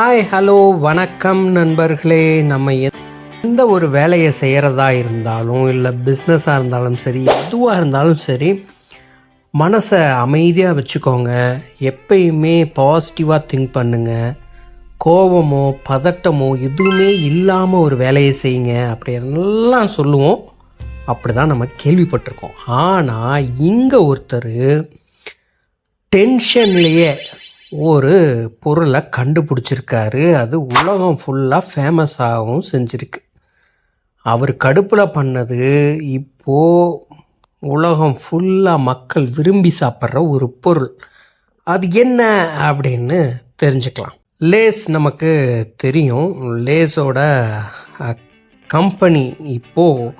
Hi hello வணக்கம் நண்பர்களே. நம்ம எந்த ஒரு வேலையை செய்கிறதா இருந்தாலும் இல்லை பிஸ்னஸாக இருந்தாலும் சரி எதுவாக இருந்தாலும் சரி மனசை அமைதியாக வச்சுக்கோங்க. எப்பயுமே பாசிட்டிவாக திங்க் பண்ணுங்கள் கோபமோ பதட்டமோ எதுவுமே இல்லாமல் ஒரு வேலையை செய்யுங்க. அப்படின்லாம் சொல்லுவோம். அப்படி தான் நம்ம கேள்விப்பட்டிருக்கோம். ஆனால் இங்கே ஒருத்தர் டென்ஷன்லேயே ஒரு பொருளை கண்டுபிடிச்சிருக்காரு. அது உலகம் ஃபுல்லாக ஃபேமஸ் ஆகவும் செஞ்சுருக்கு. அவர் கடுப்பில் பண்ணது இப்போது உலகம் ஃபுல்லாக மக்கள் விரும்பி சாப்பிட்ற ஒரு பொருள். அது என்ன அப்படின்னு தெரிஞ்சுக்கலாம். லேஸ் நமக்கு தெரியும். லேஸோட கம்பெனி இப்போது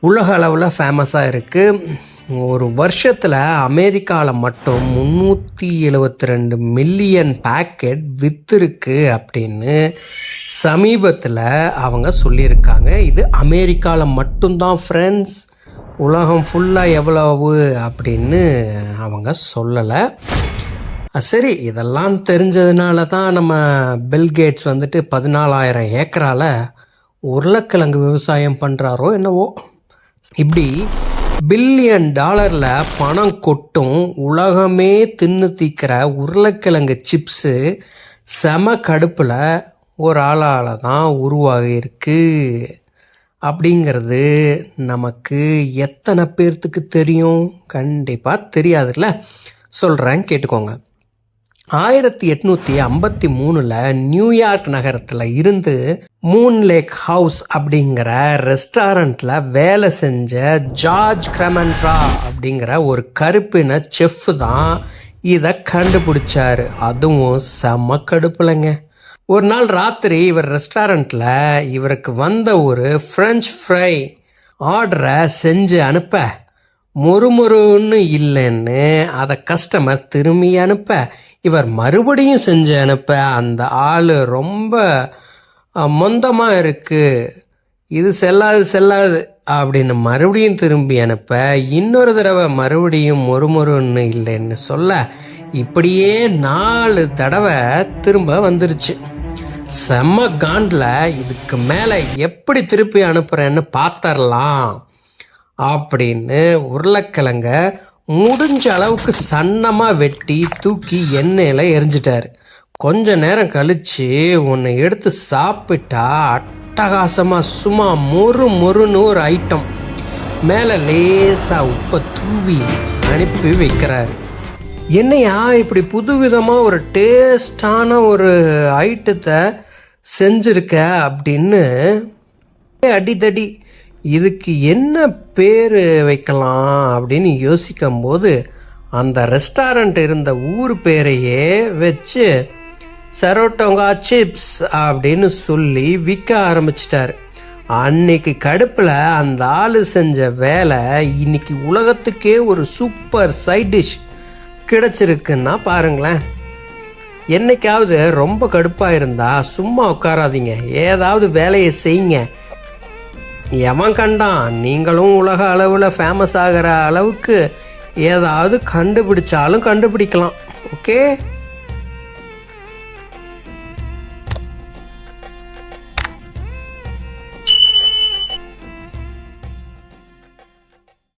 உலக அளவில் ஃபேமஸாக இருக்குது ஒரு வருஷத்தில் அமெரிக்காவில் மட்டும் முந்நூற்றி எழுபத்தி ரெண்டு மில்லியன் பேக்கெட் விற்றுருக்கு அப்படின்னு சமீபத்தில் அவங்க சொல்லியிருக்காங்க. இது அமெரிக்காவில் மட்டும்தான் ஃப்ரெண்ட்ஸ் உலகம் ஃபுல்லாக எவ்வளவு அப்படின்னு அவங்க சொல்லலை. சரி இதெல்லாம் தெரிஞ்சதுனால தான் நம்ம பில்கேட்ஸ் வந்துட்டு பதினாலாயிரம் ஏக்கரால் உருளைக்கிழங்கு விவசாயம் பண்ணுறாரோ என்னவோ. இப்படி பில்லியன் டாலரில் பணம் கொட்டும் உலகமே தின்னு தீக்கிற உருளைக்கிழங்கு சிப்ஸு செம கடுப்பில் ஒரு ஆளால் தான் உருவாகியிருக்கு அப்படிங்கிறது நமக்கு எத்தனை பேர்த்துக்கு தெரியும்? கண்டிப்பாக தெரியாதுல்ல. சொல்கிறேன் கேட்டுக்கோங்க. ஆயிரத்தி எட்நூற்றி ஐம்பத்தி மூணில் நியூயார்க் நகரத்தில் இருந்து மூன் லேக் ஹவுஸ் அப்படிங்கிற ரெஸ்டாரண்ட்டில் வேலை செஞ்ச ஜார்ஜ் கிரமன்ட்ரா அப்படிங்கிற ஒரு கருப்பின செஃப் தான் இதை கண்டுபிடிச்சாரு. அதுவும் செம கடுப்புலங்க. ஒரு நாள் ராத்திரி இவர் ரெஸ்டாரண்ட்டில் இவருக்கு வந்த ஒரு ஃப்ரெஞ்ச் ஃப்ரை ஆர்டரை செஞ்சு அனுப்ப. முறுமுறுன்னு இல்லைன்னு அதை கஸ்டமர் திரும்பி அனுப்ப இவர் மறுபடியும் செஞ்சு அனுப்ப அந்த ஆள் ரொம்ப மொந்தமாக இருக்குது இது செல்லாது செல்லாது அப்படின்னு மறுபடியும் திரும்பி அனுப்ப இன்னொரு தடவை மறுபடியும் மொறுமொறுன்னு இல்லைன்னு சொல்ல இப்படியே நாலு தடவை திரும்ப வந்துருச்சு. செம்ம காண்டில் இதுக்கு மேலே எப்படி திருப்பி அனுப்புகிறேன்னு பார்த்தரலாம் அப்படின்னு உருளைக்கிழங்க முடிஞ்ச அளவுக்கு சன்னமாக வெட்டி தூக்கி எண்ணெயில் எரிஞ்சிட்டார். கொஞ்ச நேரம் கழித்து உன்னை எடுத்து சாப்பிட்டா அட்டகாசமாக சும்மா மொறு மொறுன்னு ஒரு ஐட்டம் மேலே லேசாக உப்பை தூவி அனுப்பி வைக்கிறாரு. என்னையா இப்படி புதுவிதமாக ஒரு டேஸ்டான ஒரு ஐட்டத்தை செஞ்சுருக்க அப்படின்னு அடிதடி இதுக்கு என்ன பேர் வைக்கலாம் அப்படின்னு யோசிக்கும் போது அந்த ரெஸ்டாரண்ட் இருந்த ஊர் பேரையே வச்சு சரோட்டோங்கா சிப்ஸ் அப்படின்னு சொல்லி விற்க ஆரம்பிச்சிட்டாரு. அன்னைக்கு கடுப்பில் அந்த ஆள் செஞ்ச வேலை இன்னைக்கு உலகத்துக்கே ஒரு சூப்பர் சைட் டிஷ் கிடச்சிருக்குன்னா பாருங்களேன். என்னைக்காவது ரொம்ப கடுப்பாக இருந்தால் சும்மா உட்காராதீங்க. ஏதாவது வேலையை செய்யுங்க. எவன் கண்டான். நீங்களும் உலக அளவில் ஃபேமஸ் ஆகிற அளவுக்கு ஏதாவது கண்டுபிடிச்சாலும் கண்டுபிடிக்கலாம். ஓகே